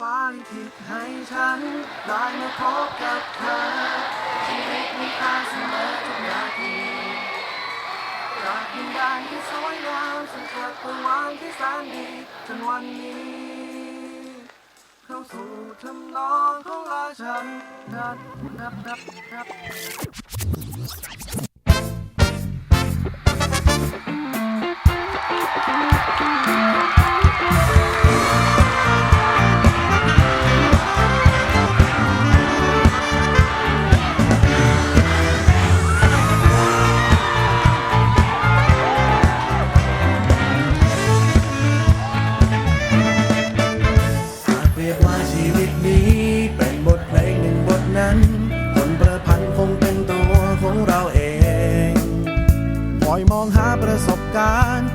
ฟ้าลิขิตให้ฉันได้มาพบกับเธอชีวิตมีค่าเสมอทุกนาทีจากดินแดนที่สวยงามสันเกิดประวานที่แสนดีจนวันนี้ เข้าสู่ทำนองของราชันนับนับนับนับ อยมองหาประสบการณ์